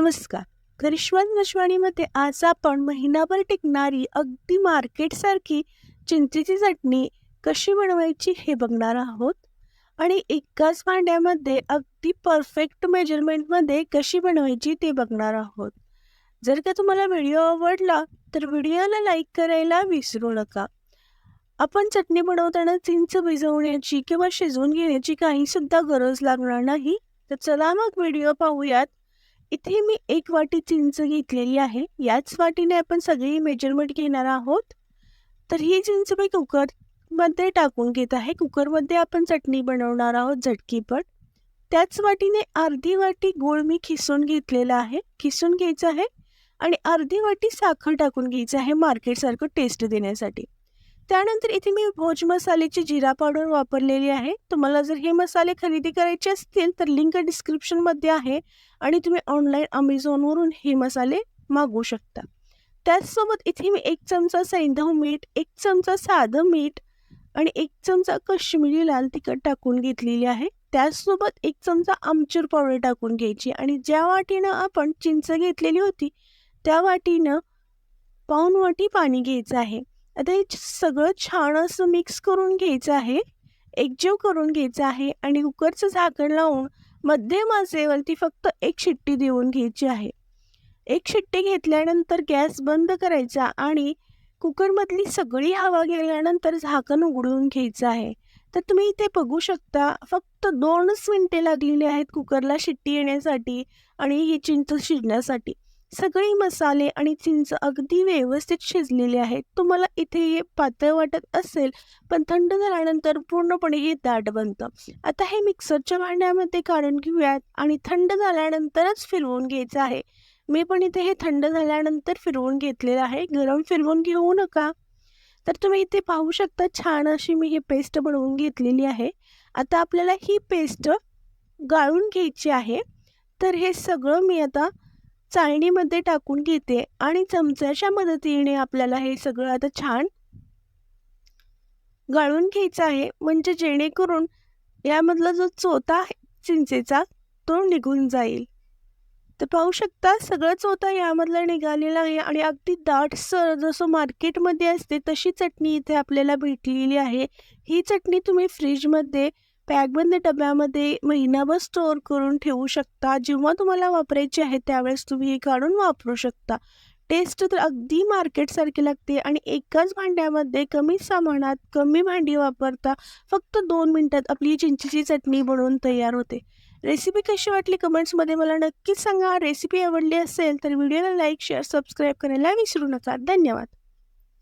नमस्कार. करिश्मा नशवाणीमध्ये आज आपण महिनाभर टिकणारी अगदी मार्केटसारखी चिंचेची चटणी कशी बनवायची हे बघणार आहोत. आणि एकाच भांड्यामध्ये अगदी परफेक्ट मेजरमेंटमध्ये कशी बनवायची ते बघणार आहोत. जर का तुम्हाला व्हिडिओ आवडला तर व्हिडिओला लाईक करायला विसरू नका. आपण चटणी बनवताना चिंच भिजवण्याची किंवा शिजवून घेण्याची काहीसुद्धा गरज लागणार नाही. तर चला मग व्हिडिओ पाहूयात. इथे मी एक वाटी चिंच घेतलेली आहे. याच वाटीने आपण सगळी मेजरमेंट घेणार आहोत. तर ही चिंच मी कुकरमध्ये टाकून घेत आहे. कुकरमध्ये आपण चटणी बनवणार आहोत झटकीपट त्याच वाटीने अर्धी वाटी गोळ मी खिसून घेतलेला आहे. खिसून घ्यायचं आहे आणि अर्धी वाटी साखर टाकून घ्यायचं आहे मार्केटसारखं टेस्ट देण्यासाठी. त्यानंतर इथे मी भोज मसाल्याची जिरा पावडर वापरलेली आहे. तुम्हाला जर हे मसाले खरेदी करायचे असतील तर लिंक डिस्क्रिप्शनमध्ये आहे आणि तुम्ही ऑनलाईन अमेझॉनवरून हे मसाले मागवू शकता. त्याचसोबत इथे मी एक चमचा सैंधव मीठ एक चमचा साधं मीठ आणि एक चमचा कश्मीरी लाल तिखट टाकून घेतलेली आहे. त्याचसोबत एक चमचा आमचूर पावडर टाकून घ्यायची आणि ज्या वाटीनं आपण चिंच घेतलेली होती त्या वाटीनं पाऊन वाटी पाणी घ्यायचं आहे. आता हे सगळं छान असं मिक्स करून घ्यायचं आहे. एकजीव करून घ्यायचं आहे आणि कुकरचं झाकण लावून मध्यम आचेवरती फक्त एक शिट्टी देऊन घ्यायची आहे. एक शिट्टी घेतल्यानंतर गॅस बंद करायचा आणि कुकरमधली सगळी हवा गेल्यानंतर झाकण उघडून घ्यायचं आहे. तर तुम्ही इथे बघू शकता फक्त दोनच मिनटे लागलेली आहेत कुकरला शिट्टी येण्यासाठी आणि ही चिंच शिजण्यासाठी. सगळे मसाले आणि चिंच अगदी व्यवस्थित शिजलेले आहेत. तुम्हाला इथे हे पातळ वाटत असेल पण थंड झाल्यानंतर पूर्णपणे हे दाट बनतं. आता हे मिक्सरच्या भांड्यामध्ये काढून घेऊयात आणि थंड झाल्यानंतरच फिरवून घ्यायचं आहे. मी पण इथे हे थंड झाल्यानंतर फिरवून घेतलेलं आहे. गरम फिरवून घेऊ नका. तर तुम्ही इथे पाहू शकता छान अशी मी ही पेस्ट बनवून घेतलेली आहे. आता आपल्याला ही पेस्ट गाळून घ्यायची आहे. तर हे सगळं मी आता चाळणीमध्ये टाकून घेते आणि चमच्याच्या मदतीने आपल्याला हे सगळं आता छान गाळून घ्यायचं आहे. म्हणजे जेणेकरून यामधला जो चोथा आहे चिंचेचा तो निघून जाईल. तर पाहू शकता सगळं चोथा यामधला निघालेला आहे आणि अगदी दाटसर जसं मार्केटमध्ये असते तशी चटणी इथे आपल्याला भेटलेली आहे. ही चटणी तुम्ही फ्रीजमध्ये पॅकबंद डब्यामध्ये महिनाभर स्टोअर करून ठेवू शकता. जेव्हा तुम्हाला वापरायची आहे त्यावेळेस तुम्ही हे काढून वापरू शकता. टेस्ट तर अगदी मार्केटसारखी लागते आणि एकाच भांड्यामध्ये कमी सामानात कमी भांडी वापरता फक्त दोन मिनटात आपली चिंचेची चटणी बनवून तयार होते. रेसिपी कशी वाटली कमेंट्समध्ये मला नक्कीच सांगा. रेसिपी आवडली असेल तर व्हिडिओला लाईक शेअर सबस्क्राईब करायला विसरू नका. धन्यवाद.